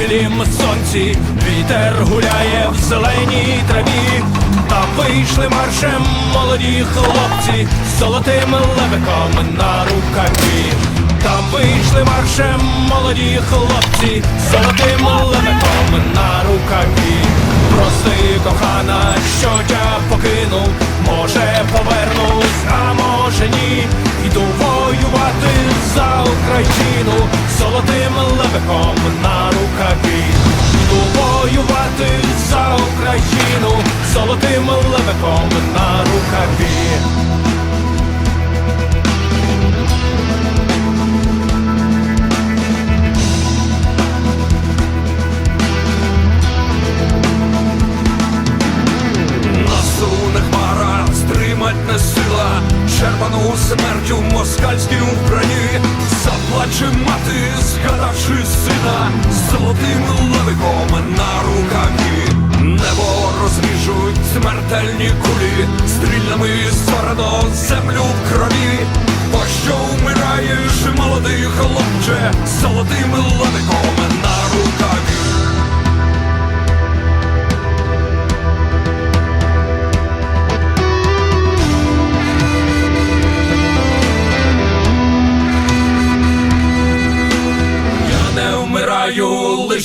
білім сонці, вітер гуляє в зеленій траві, та вийшли маршем молоді хлопці з золотим левиком на рукаві. Там вийшли маршем молоді хлопці з золотим левиком на рукаві. Прости, кохана, що тя покинув, золотим левиком на рукаві. Буду воювати за Україну золотим левиком на рукаві. Смертю москальській броні, заплаче мати, згадавши сина, золотим левиком на рукаві. Небо розріжуть смертельні кулі, стрільними зорано землю в крові. Пощо вмираєш, молодий хлопче, золотим левиком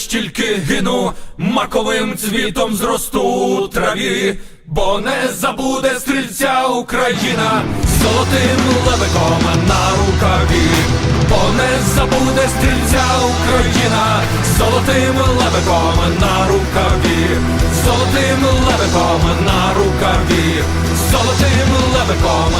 лиш тільки гину, маковим цвітом зросту траві, бо не забуде стрільця Україна золотим левиком на рукаві, бо не забуде стрільця Україна золотим левиком на рукаві, золотим левиком на рукаві, золотим левиком.